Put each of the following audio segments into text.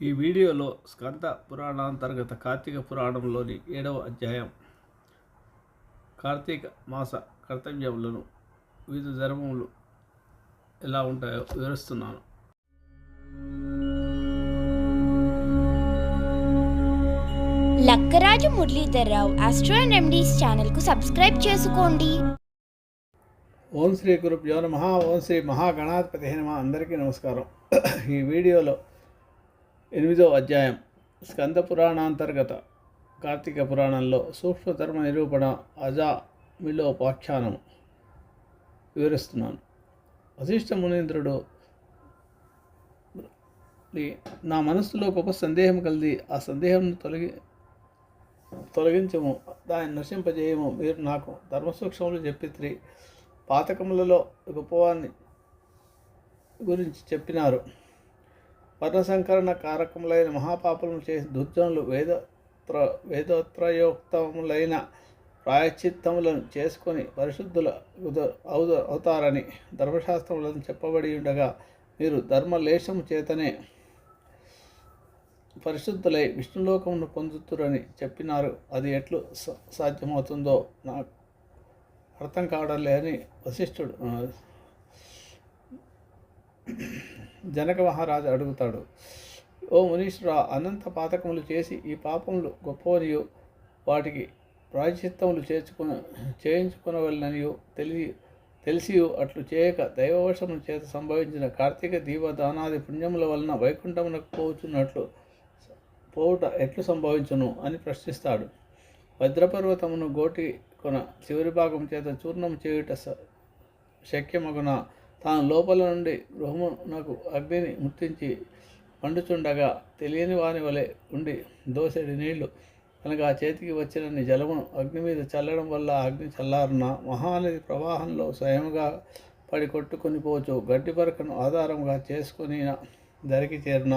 ఈ వీడియోలో స్కంద పురాణాంతర్గత కార్తీక పురాణంలోని ఏడవ అధ్యాయం. కార్తీక మాస కర్తవ్యములను వివిధ ధర్మములు ఎలా ఉంటాయో వివరిస్తున్నాను. Lakkaraju Muralidhar Rao astro and remedies ఛానల్కు సబ్స్క్రైబ్ చేసుకోండి. ఓం శ్రీ గురుభ్యో నమ. ఓం శ్రీ మహాగణాధిపతి నమ అందరికీ నమస్కారం. ఈ వీడియోలో ఎనిమిదో అధ్యాయం. స్కంద పురాణాంతర్గత కార్తీక పురాణంలో సూక్ష్మధర్మ నిరూపణ అజా మిలోపాఖ్యానము వివరిస్తున్నాను. వశిష్ఠ మునీంద్రుడు నా మనస్సులో గొప్ప సందేహం కలిగి ఆ సందేహం తొలగి తొలగించము. దాన్ని నశింపజేయము. మీరు నాకు ధర్మసూక్ష్మములు చెప్పిత్రి. పాతకములలో గొప్పవాన్ని గురించి చెప్పినారు. వర్ణసంకరణ కారకములైన మహాపాపములు చేసి దుర్జనులు వేదోత్ర వేదోత్రయోక్తములైన ప్రాయశ్చిత్తములను చేసుకొని పరిశుద్ధుల ఉద- అవుతారని ధర్మశాస్త్రములను చెప్పబడి ఉండగా మీరు ధర్మలేశము చేతనే పరిశుద్ధులై విష్ణులోకమును పొందుతురని చెప్పినారు. అది ఎట్లు సాధ్యమవుతుందో నాకు అర్థం కావడం లేని వశిష్ఠుడు ఆ, జనక మహారాజు అడుగుతాడు ఓ మునీశ్వర అనంత పాతకములు చేసి ఈ పాపములు గొప్పవనియు. వాటికి ప్రాయశ్చిత్తములు చేర్చుకున చేయించుకునవలననియు తెలియ తెలిసి అట్లు చేయక దైవవశము చేత సంభవించిన కార్తీక దీపదానాది పుణ్యముల వలన వైకుంఠమునకు పోచున్నట్లు పోవుట ఎట్లు సంభవించును? అని ప్రశ్నిస్తాడు. వజ్రపర్వతమును గోటి కొన చివరి భాగం చేత చూర్ణం చేయుట స- శక్యమగున? తాను లోపల నుండి గృహమునకు అగ్నిని ముట్టించి పండుచుండగా తెలియని వాని వలె ఉండి దోసెడి నీళ్ళు కనుక ఆ చేతికి వచ్చినన్ని జలమును అగ్ని మీద చల్లడం వల్ల అగ్ని చల్లారున మహానది ప్రవాహంలో స్వయంగా పడి కొట్టుకొని పోచు గడ్డి పరకను ఆధారంగా చేసుకుని దరికి చేరిన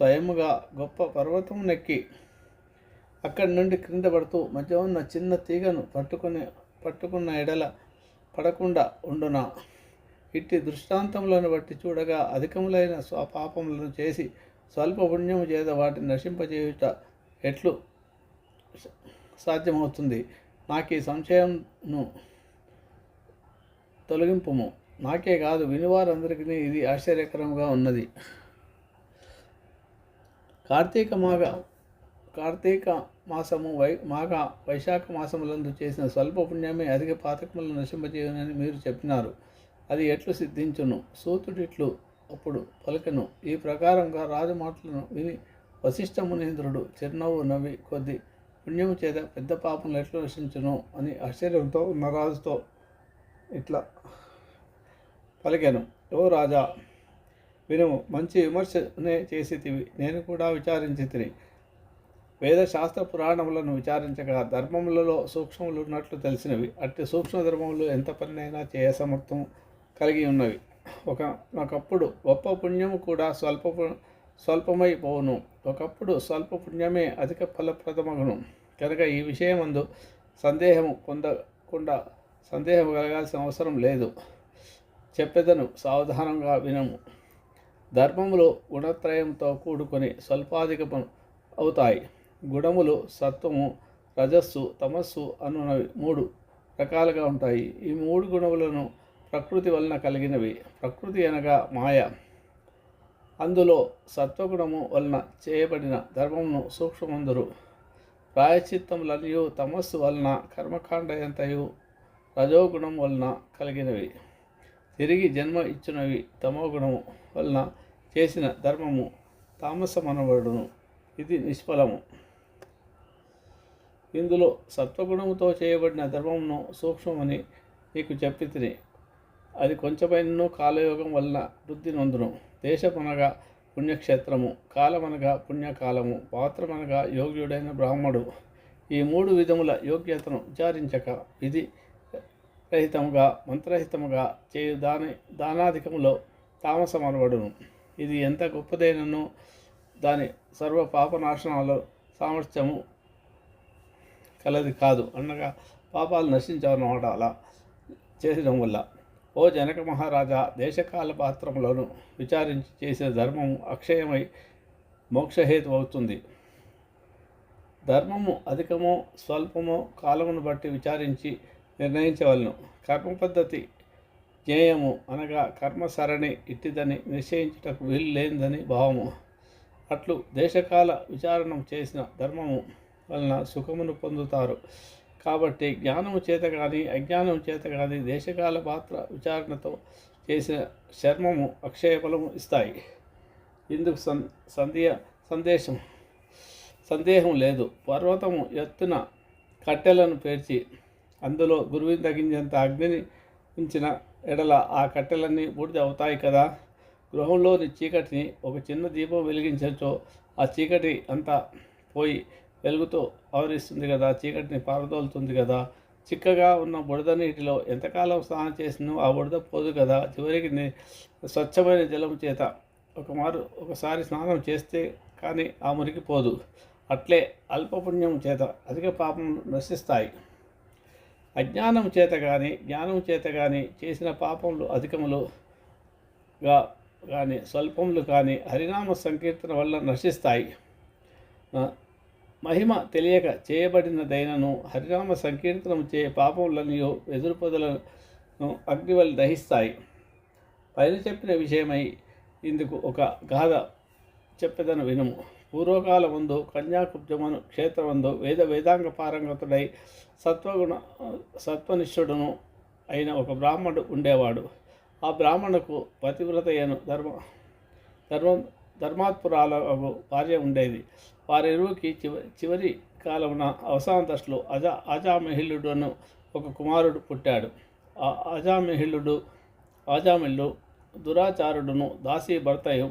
స్వయముగా గొప్ప పర్వతం నెక్కి అక్కడి నుండి క్రింద పడుతూ మధ్య ఉన్న చిన్న తీగను పట్టుకుని పట్టుకున్న ఎడల పడకుండా ఉండున? ఇట్టి దృష్టాంతములను బట్టి చూడగా అధికములైన స్వపాపములను చేసి స్వల్ప పుణ్యము చేత వాటిని నశింపజేయుట ఎట్లు సాధ్యమవుతుంది? నాకు ఈ సంశయంను తొలగింపుము. నాకే కాదు వినివారందరికీ ఇది ఆశ్చర్యకరంగా ఉన్నది. కార్తీక మాఘ కార్తీక మాసము వై మాఘ వైశాఖ మాసములందు చేసిన స్వల్ప పుణ్యమే అధిక పాతకములను నశింపజేయనని మీరు చెప్పినారు. అది ఎట్లు సిద్ధించును? సూతుడిట్లు అప్పుడు పలికను. ఈ ప్రకారంగా రాజు మాటలను విని వశిష్ఠ మునీంద్రుడు చిరునవ్వు నవ్వి కొద్ది పుణ్యము చేత పెద్ద పాపంలో ఎట్లు రక్షించును అని ఆశ్చర్యంతో ఉన్న రాజుతో ఇట్లా పలికాను. ఓ రాజా వినుము మంచి విమర్శనే చేసితివి. నేను కూడా విచారించి తిని వేదశాస్త్ర పురాణములను విచారించగా ధర్మములలో సూక్ష్మములు ఉన్నట్లు తెలిసినవి. అట్టి సూక్ష్మ ధర్మములు ఎంత పనినైనా చేయ సమర్థం కలిగి ఉన్నవి. ఒక ఒకప్పుడు గొప్ప పుణ్యము కూడా స్వల్ప స్వల్పమై పోవును ఒకప్పుడు స్వల్ప పుణ్యమే అధిక ఫలప్రదమగును. కనుక ఈ విషయమందు సందేహము పొందకుండా సందేహం కలగాల్సిన అవసరం లేదు. చెప్పెదను సావధానంగా వినము. ధర్మములు గుణత్రయంతో కూడుకొని స్వల్పాధికము అవుతాయి. గుణములు సత్వము రజస్సు తమస్సు అనునవి మూడు రకాలుగా ఉంటాయి. ఈ మూడు గుణములను ప్రకృతి వలన కలిగినవి. ప్రకృతి అనగా మాయ. అందులో సత్వగుణము వలన చేయబడిన ధర్మమును సూక్ష్మందురు ప్రాయశ్చిత్తములనియు తమస్సు వలన కర్మకాండయంతయు రజోగుణం వలన కలిగినవి. తిరిగి జన్మ ఇచ్చినవి తమోగుణము వలన చేసిన ధర్మము తామసమనబడును. ఇది నిష్ఫలము. ఇందులో సత్వగుణముతో చేయబడిన ధర్మమును సూక్ష్మమని నీకు చెప్పి తిని అది కొంచెమైనను కాలయోగం వలన వృద్ధి నొందును దేశమనగా పుణ్యక్షేత్రము కాలమనగా పుణ్యకాలము పాత్రమనగా యోగ్యుడైన బ్రాహ్మడు. ఈ మూడు విధముల యోగ్యతను విచారించక ఇది రహితముగా మంత్రహితముగా చేయు దాని దానాధికములో తామసమనబడును. ఇది ఎంత గొప్పదైనను దాని సర్వ పాపనాశనాల సామర్థ్యము కలది కాదు. అనగా పాపాలు నశించవన్నమాట అలా చేసడం వల్ల. ఓ జనక మహారాజా దేశకాల పాత్రములను విచారించి చేసిన ధర్మము అక్షయమై మోక్షహేతు అవుతుంది. ధర్మము అధికమో స్వల్పమో కాలమును బట్టి విచారించి నిర్ణయించవలను. కర్మ పద్ధతి జ్ఞేయము అనగా కర్మ సరణి ఇట్టిదని నిశ్చయించుటకు వీలు లేనిదని భావము. అట్లు దేశకాల విచారణం చేసిన ధర్మము వలన సుఖమును పొందుతారు. కాబట్టి జ్ఞానము చేత కానీ అజ్ఞానము చేత కానీ దేశకాల పాత్ర విచారణతో చేసిన చర్మము అక్షయ ఫలము ఇస్తాయి. ఇందుకు సం సందేహ సందేశం సందేహం లేదు. పర్వతము ఎత్తున కట్టెలను పేర్చి అందులో గురువుని తగ్గించేంత అగ్నిని ఉంచిన ఎడల ఆ కట్టెలన్నీ బూడిద అవుతాయి కదా? గృహంలోని చీకటిని ఒక చిన్న దీపం వెలిగించచ్చో ఆ చీకటి అంతా పోయి వెలుగుతో ఆవరిస్తుంది కదా చీకటిని పారదోలుతుంది కదా. చిక్కగా ఉన్న బురద నీటిలో ఎంతకాలం స్నానం చేసినో ఆ బురద పోదు కదా. చివరికి స్వచ్ఛమైన జలం చేత ఒక మారు ఒకసారి స్నానం చేస్తే కానీ ఆ మురికి పోదు. అట్లే అల్పపుణ్యం చేత అధిక పాపం నశిస్తాయి. అజ్ఞానం చేత కానీ జ్ఞానం చేత కానీ చేసిన పాపములు అధికములుగా కానీ స్వల్పములు కానీ హరినామ సంకీర్తన వల్ల నశిస్తాయి. మహిమ తెలియక చేయబడినదైనను హరినామ సంకీర్తనము చే పాపములనియో ఎదురు పొదలను దహిస్తాయి. పైన చెప్పిన విషయమై ఇందుకు ఒక గాథ చెప్పెదను వినుము. పూర్వకాల ముందు కన్యాకుబ్జమను క్షేత్రమందు వేద వేదాంగ పారంగతుడై సత్వగుణ సత్వనిష్ఠుడును అయిన ఒక బ్రాహ్మణుడు ఉండేవాడు. ఆ బ్రాహ్మణుకు పతివ్రతయను ధర్మ ధర్మం ధర్మాత్పురాలకు భార్య ఉండేది. వారిరువుకి చివరి చివరి కాలమున అవసాన దశలో అజా అజామిహిల్లుడు అను ఒక కుమారుడు పుట్టాడు. ఆ ఆజామహిళుడు ఆజామిల్లు దురాచారుడును దాసీ భర్తయు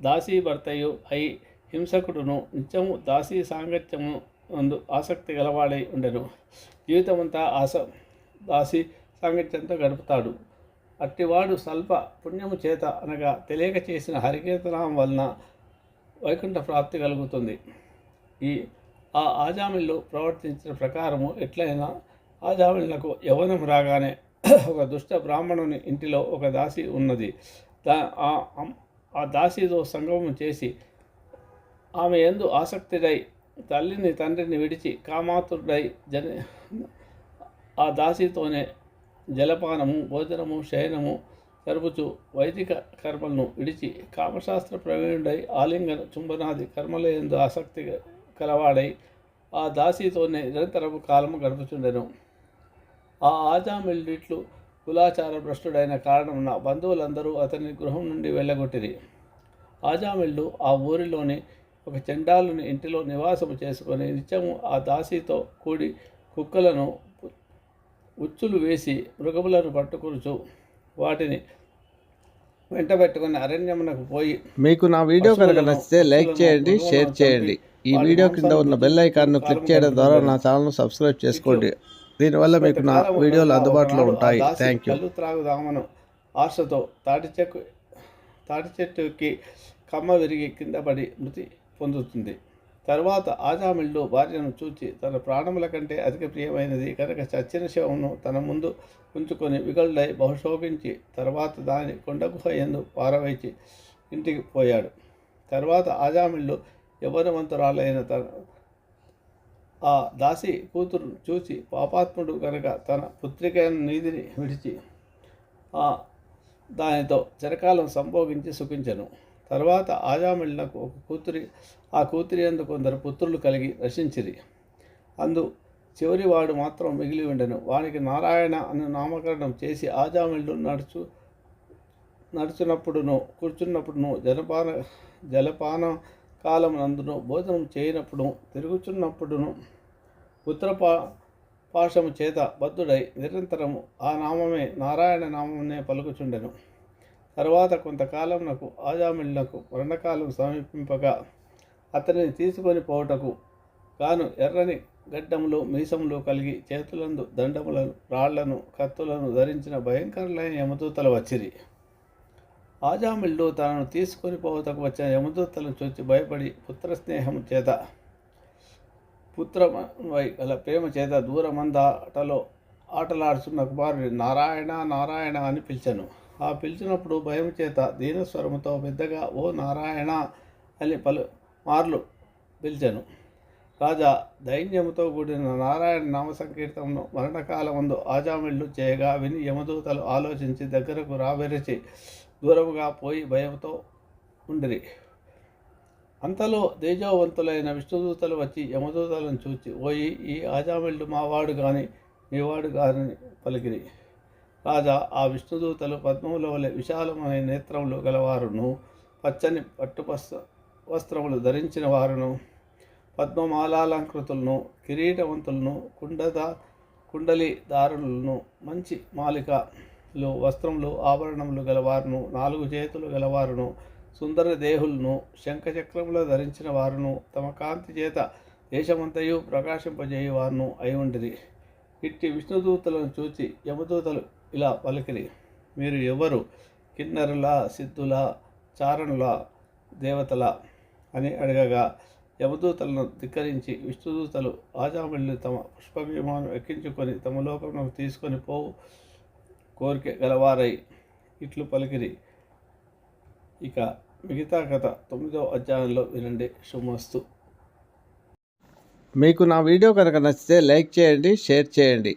దాసీ భర్తయు అయి హింసకుడును నిత్యము దాసీ సాంగత్యము నందు ఆసక్తి గలవాడై ఉండెను. జీవితమంతా ఆస దాసీ సాంగత్యంతో గడుపుతాడు. అట్టివాడు స్వల్ప పుణ్యము చేత అనగా తెలియక చేసిన హరికీర్తనం వలన వైకుంఠ ప్రాప్తి కలుగుతుంది. ఈ ఆ ఆజామిళ్ళు ప్రవర్తించిన ప్రకారము ఎట్లయినా ఆజామిళ్ళకు యవనం రాగానే ఒక దుష్ట బ్రాహ్మణుని ఇంటిలో ఒక దాసి ఉన్నది. దా ఆ ఆ దాసితో సంగమం చేసి ఆమె ఎందు ఆసక్తిడై తల్లిని తండ్రిని విడిచి కామాతుడై జన ఆ దాసితోనే జలపానము భోజనము శయనము జరుపుచు వైదిక కర్మలను విడిచి కామశాస్త్ర ప్రవీణుడై ఆలింగన చుంబనాది కర్మల ఎందు ఆసక్తి కలవాడై ఆ దాసితోనే నిరంతరము కాలము గడుపుచుండెను. ఆ ఆజామిల్లిట్లు కులాచార భ్రష్టుడైన కారణమున బంధువులందరూ అతని గృహం నుండి వెళ్ళగొట్టిరి. ఆజామిళ్ళు ఆ ఊరిలోని ఒక చెండాలుని ఇంటిలో నివాసము చేసుకొని నిత్యము ఆ దాసితో కూడి కుక్కలను ఉచ్చులు వేసి మృగములను పట్టుకొనుచు వాటిని వెంటబెట్టుకుని అరణ్యమునకు పోయి మీకు నా వీడియో కనుక నచ్చితే లైక్ చేయండి షేర్ చేయండి. ఈ వీడియో కింద ఉన్న బెల్ ఐకాన్ను క్లిక్ చేయడం ద్వారా నా ఛానల్ను సబ్స్క్రైబ్ చేసుకోండి. దీనివల్ల మీకు నా వీడియోలు అందుబాటులో ఉంటాయి. థ్యాంక్ యూ త్రాగుదామను ఆశతో తాటి చెక్కు తాటి చెట్టుకి కమ్మ విరిగి కింద పడి మృతి పొందుతుంది. తర్వాత ఆజామిళ్ళు భార్యను చూచి తన ప్రాణముల కంటే అధిక ప్రియమైనది కనుక చచ్చిన శవమును తన ముందు ఉంచుకొని విగళ్ళై బహుశోభించి తర్వాత దాని కొండ గుహ ఎందు పారవేచి ఇంటికి పోయాడు. తర్వాత ఆజామిళ్ళు యవనవంతురాలైన తన ఆ దాసి కూతురును చూసి పాపాత్ముడు కనుక తన పుత్రికైన నీతిని విడిచి ఆ దానితో చిరకాలం సంభోగించి సుఖించను. తర్వాత ఆజామిళ్ళకు ఒక కూతురి ఆ కూతురి అందు కొందరు పుత్రులు కలిగి రచించిరి అందు చివరి వాడు మాత్రం మిగిలి ఉండెను. వానికి నారాయణ అని నామకరణం చేసి ఆజామిళ్ళు నడుచు నడుచున్నప్పుడును కూర్చున్నప్పుడును జలపాన జలపాన కాలం నందును భోజనం చేయనప్పుడు తిరుగుచున్నప్పుడును పుత్రపా పాశము చేత బద్ధుడై నిరంతరము ఆ నామమే నారాయణ నామమునే పలుకుచుండెను. తర్వాత నాకు ఆజామిల్కు మరణకాలం సమీపింపగా అతనిని తీసుకొని పోవుటకు గాను ఎర్రని గడ్డములు మీసములు కలిగి చేతులందు దండములను రాళ్ళను కత్తులను ధరించిన భయంకరులైన యమదూతలు వచ్చిరి. ఆజామిళ్ళు తనను తీసుకొని పోవటకు వచ్చిన యమదూతలను చూచి భయపడి పుత్రస్నేహం చేత పుత్రమై గల ప్రేమ చేత దూరమందాటలో ఆటలాడుచున్న కుమారుడి నారాయణ నారాయణ అని పిలిచాను. ఆ పిలిచినప్పుడు భయం చేత దీనస్వరముతో పెద్దగా ఓ నారాయణ అని పలు మార్లు పిలిచాను. రాజా దైన్యముతో కూడిన నారాయణ నామ సంకీర్తనను మరణకాలమందు ఆజామిళ్ళు చేయగా విని యమదూతలు ఆలోచించి దగ్గరకు రాబెరిచి దూరముగా పోయి భయంతో ఉండిరి. అంతలో తేజోవంతులైన విష్ణుదూతలు వచ్చి యమదూతలను చూచి ఓయి ఈ ఆజామిళ్ళు మావాడు కానీ నీవాడు కానీ పలికిరి. రాజా ఆ విష్ణుదూతలు పద్మములో వలె విశాలమైన నేత్రములు గలవారును. పచ్చని పట్టు వస్త్ర వస్త్రములు ధరించిన వారును. పద్మమాలాలంకృతులను కిరీటవంతులను కుండద కుండలి దారులను మంచి మాలికలు వస్త్రములు ఆభరణములు గలవారును నాలుగు చేతులు గలవారును సుందర దేహులను శంఖచక్రములు ధరించిన వారును తమ కాంతి చేత దేశమంతయు ప్రకాశింపజేయువారును అయి ఉండిరి. ఇట్టి విష్ణుదూతలను చూచి యమదూతలు ఇలా పలికిరి. మీరు ఎవరు? కిన్నరులా సిద్ధులా చారణులా దేవతల? అని అడగగా యమదూతలను ధిక్కరించి విష్ణుదూతలు ఆజామిళ్ళు తమ పుష్పవిమానం ఎక్కించుకొని తమ లోకంలోకి తీసుకొని పోవు కోరిక గలవారై. ఇట్లు పలికిరి. ఇక మిగతా కథ తొమ్మిదో అధ్యాయంలో వినండి. శుభమస్తు. మీకు నా వీడియో కనుక నచ్చితే లైక్ చేయండి షేర్ చేయండి.